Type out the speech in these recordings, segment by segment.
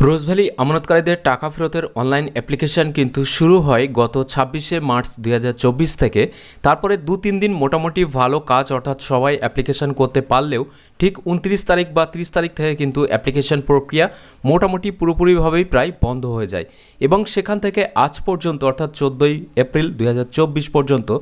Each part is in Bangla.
রোজভ্যালি আমানতকারীদের টাকা ফেরতের অনলাইন অ্যাপ্লিকেশন কিন্তু শুরু হয় গত ছাব্বিশে মার্চ দুই হাজার চব্বিশ থেকে। তারপরে দু তিন দিন মোটামুটি ভালো কাজ অর্থাৎ সবাই অ্যাপ্লিকেশন করতে পারলেও ঠিক উনত্রিশ তারিখ বা ত্রিশ তারিখ থেকে কিন্তু অ্যাপ্লিকেশন প্রক্রিয়া মোটামুটি পুরোপুরিভাবেই প্রায় বন্ধ হয়ে যায়। এবং সেখান থেকে আজ পর্যন্ত অর্থাৎ চোদ্দোই এপ্রিল দু হাজার চব্বিশ পর্যন্ত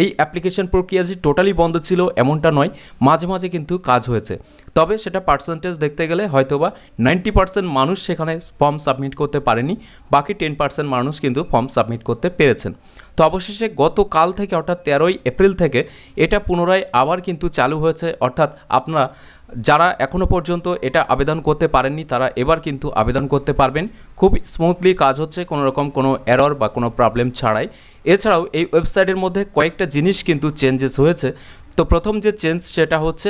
এই অ্যাপ্লিকেশন প্রক্রিয়া যে টোটালি বন্ধ ছিল এমনটা নয়, মাঝে মাঝে কিন্তু কাজ হয়েছে। তবে সেটা পার্সেন্টেজ দেখতে গেলে হয়তোবা নাইনটি পার্সেন্ট মানুষ সেখানে ফর্ম সাবমিট করতে পারেনি, বাকি টেন পার্সেন্ট মানুষ কিন্তু ফর্ম সাবমিট করতে পেরেছেন। তো অবশেষে গতকাল থেকে অর্থাৎ তেরোই এপ্রিল থেকে এটা পুনরায় আবার কিন্তু চালু হয়েছে। অর্থাৎ আপনারা যারা এখনও পর্যন্ত এটা আবেদন করতে পারেননি, তারা এবার কিন্তু আবেদন করতে পারবেন। খুব স্মুথলি কাজ হচ্ছে, কোনো রকম কোনো এরর বা কোনো প্রবলেম ছাড়াই। এছাড়াও এই ওয়েবসাইটের মধ্যে কয়েকটা জিনিস কিন্তু চেঞ্জেস হয়েছে। তো প্রথম যে চেঞ্জ সেটা হচ্ছে,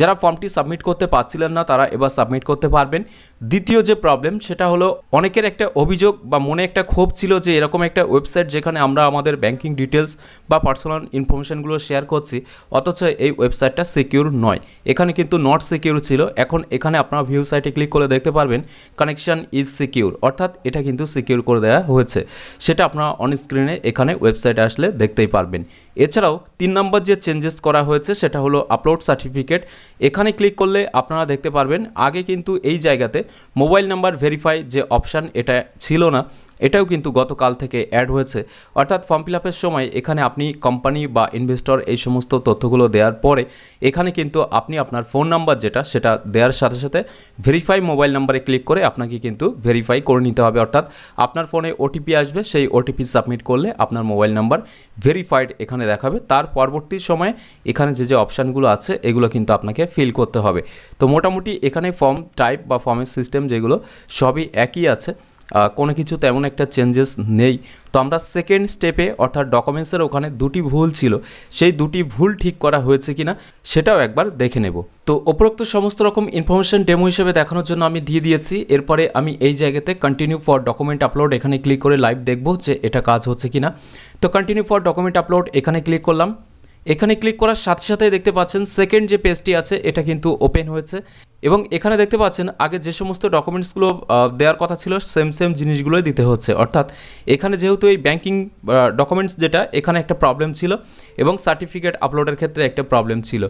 যারা ফর্মটি সাবমিট করতে পারছিলেন না, তারা এবার সাবমিট করতে পারবেন। দ্বিতীয় যে প্রবলেম সেটা হলো অনেকের একটা অভিযোগ বা মনে একটা ক্ষোভ ছিল যে এরকম একটা ওয়েবসাইট যেখানে আমরা আমাদের ব্যাংকিং ডিটেলস বা পার্সোনাল ইনফরমেশনগুলো শেয়ার করছি, অথচ এই ওয়েবসাইটটা সিকিউর নয়। এখানে কিন্তু নট সিকিউর ছিল। এখন এখানে আপনারা ভিউ সাইটে ক্লিক করে দেখতে পারবেন কানেকশন ইজ সিকিউর অর্থাৎ এটা কিন্তু সিকিউর করে দেওয়া হয়েছে। সেটা আপনারা অন স্ক্রিনে এখানে ওয়েবসাইটে আসলে দেখতেই পারবেন। এছাড়াও তিন নম্বর যে চেঞ্জেস করা হয়েছে, সেটা হলো আপলোড সার্টিফিকেট এখানে ক্লিক করলে আপনারা দেখতে পারবেন, আগে কিন্তু এই জায়গাতে মোবাইল নাম্বার ভেরিফাই যে অপশান এটা ছিল না এটাও কিন্তু গতকাল থেকে অ্যাড হয়েছে। অর্থাৎ ফর্ম ফিল আপের সময় এখানে আপনি কোম্পানি বা ইনভেস্টর এই সমস্ত তথ্যগুলো দেওয়ার পরে এখানে কিন্তু আপনি আপনার ফোন নাম্বার যেটা, সেটা দেওয়ার সাথে সাথে ভেরিফাই মোবাইল নাম্বারে ক্লিক করে আপনাকে কিন্তু ভেরিফাই করে নিতে হবে। অর্থাৎ আপনার ফোনে ওটিপি আসবে, সেই ওটিপি সাবমিট করলে আপনার মোবাইল নাম্বার ভেরিফাইড এখানে দেখাবে। তার পরবর্তী সময়ে এখানে যে যে অপশানগুলো আছে, এগুলো কিন্তু আপনাকে ফিল করতে হবে। তো মোটামুটি এখানে ফর্ম টাইপ বা ফর্মের সিস্টেম যেগুলো সবই একই আছে। কোনো কিছু তেমন একটা চেঞ্জেস নেই। তো আমরা সেকেন্ড স্টেপে অর্থাৎ ডকুমেন্টসের ওখানে দুটি ভুল ছিল, সেই দুটি ভুল ঠিক করা হয়েছে কিনা, সেটাও একবার দেখে নেব। তো উপরোক্ত সমস্ত রকম ইনফরমেশন ডেমো হিসেবে দেখানোর জন্য আমি দিয়ে দিয়েছি। এরপরে আমি এই জায়গাতে কন্টিনিউ ফর ডকুমেন্ট আপলোড এখানে ক্লিক করে লাইভ দেখব যে এটা কাজ হচ্ছে কিনা। তো কন্টিনিউ ফর ডকুমেন্ট আপলোড এখানে ক্লিক করলাম। এখানে ক্লিক করার সাথে সাথে দেখতে পাচ্ছেন সেকেন্ড যে পেজটি আছে, এটা কিন্তু ওপেন হয়েছে। এবং এখানে দেখতে পাচ্ছেন আগে যে সমস্ত ডকুমেন্টসগুলো দেওয়ার কথা ছিল সেম সেম জিনিসগুলোই দিতে হচ্ছে। অর্থাৎ এখানে যেহেতু এই ব্যাংকিং ডকুমেন্টস যেটা, এখানে একটা প্রবলেম ছিল এবং সার্টিফিকেট আপলোডের ক্ষেত্রে একটা প্রবলেম ছিল।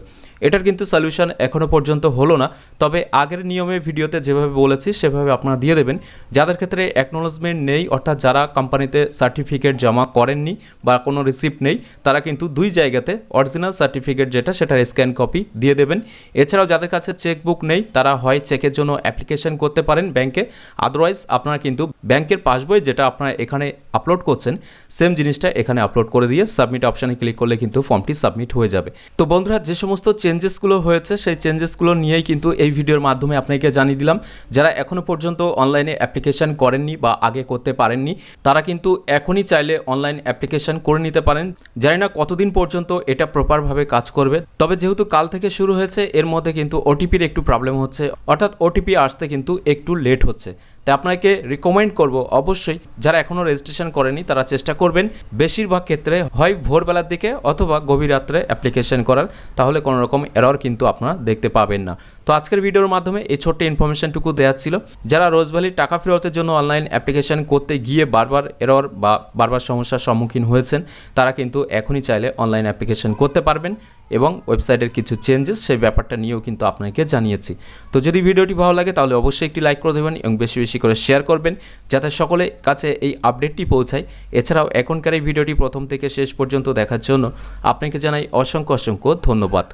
এটার কিন্তু সলিউশন এখনও পর্যন্ত হলো না। তবে আগের নিয়মে ভিডিওতে যেভাবে বলেছি, সেভাবে আপনারা দিয়ে দেবেন। যাদের ক্ষেত্রে অ্যাকনোলজমেন্ট নেই, অর্থাৎ যারা কোম্পানিতে সার্টিফিকেট জমা করেননি বা কোনো রিসিপ্ট নেই, তারা কিন্তু দুই জায়গাতে অরিজিনাল সার্টিফিকেট যেটা, সেটার স্ক্যান কপি দিয়ে দেবেন। এছাড়াও যাদের কাছে চেকবুক নেই, তারা হয় চেকের জন্য অ্যাপ্লিকেশন করতে পারেন ব্যাংকে। আদারওয়াইজ আপনারা কিন্তু ব্যাংকের পাসবই যেটা আপনারা এখানে আপলোড করছেন সেম জিনিসটা এখানে আপলোড করে দিয়ে সাবমিট অপশানে ক্লিক করলে কিন্তু ফর্মটি সাবমিট হয়ে যাবে। তো বন্ধুরা, যে সমস্ত চেঞ্জেসগুলো হয়েছে, সেই চেঞ্জেসগুলো নিয়েই কিন্তু এই ভিডিওর মাধ্যমে আপনাকে জানিয়ে দিলাম। যারা এখনও পর্যন্ত অনলাইনে অ্যাপ্লিকেশন করেননি বা আগে করতে পারেননি, তারা কিন্তু এখনই চাইলে অনলাইন অ্যাপ্লিকেশন করে নিতে পারেন। জানি না কতদিন পর্যন্ত এটা প্রপারভাবে কাজ করবে, তবে যেহেতু কাল থেকে শুরু হয়েছে, এর মধ্যে কিন্তু ওটিপির একটু প্রবলেম হচ্ছে। অর্থাৎ ওটিপি আসতে কিন্তু একটু লেট হচ্ছে। তাই আপনাকে রিকমেন্ড করব, অবশ্যই যারা এখনও রেজিস্ট্রেশন করেনি, তারা চেষ্টা করবেন বেশিরভাগ ক্ষেত্রে হয় ভোরবেলার দিকে অথবা গভীর রাত্রে অ্যাপ্লিকেশন করার, তাহলে কোনো রকম এরর কিন্তু আপনারা দেখতে পাবেন না। তো আজকের ভিডিওর মাধ্যমে এই ছোট্ট ইনফরমেশনটুকু দেওয়া ছিল। যারা রোজভ্যালির টাকা ফেরতের জন্য অনলাইন অ্যাপ্লিকেশন করতে গিয়ে বারবার এরর বা বারবার সমস্যার সম্মুখীন হয়েছেন, তারা কিন্তু এখনই চাইলে অনলাইন অ্যাপ্লিকেশন করতে পারবেন। এবং ওয়েবসাইটের কিছু চেঞ্জেস সেই ব্যাপারটা নিয়েও কিন্তু আপনাকে জানিয়েছি। তো যদি ভিডিওটি ভালো লাগে তাহলে অবশ্যই একটি লাইক করে দেবেন এবং বেশি বেশি করে শেয়ার করবেন যাতে সকলে কাছে এই আপডেটটি পৌঁছায়। এছাড়াও এখনকার এই ভিডিওটি প্রথম থেকে শেষ পর্যন্ত দেখার জন্য আপনাকে জানাই অসংখ্য অসংখ্য ধন্যবাদ।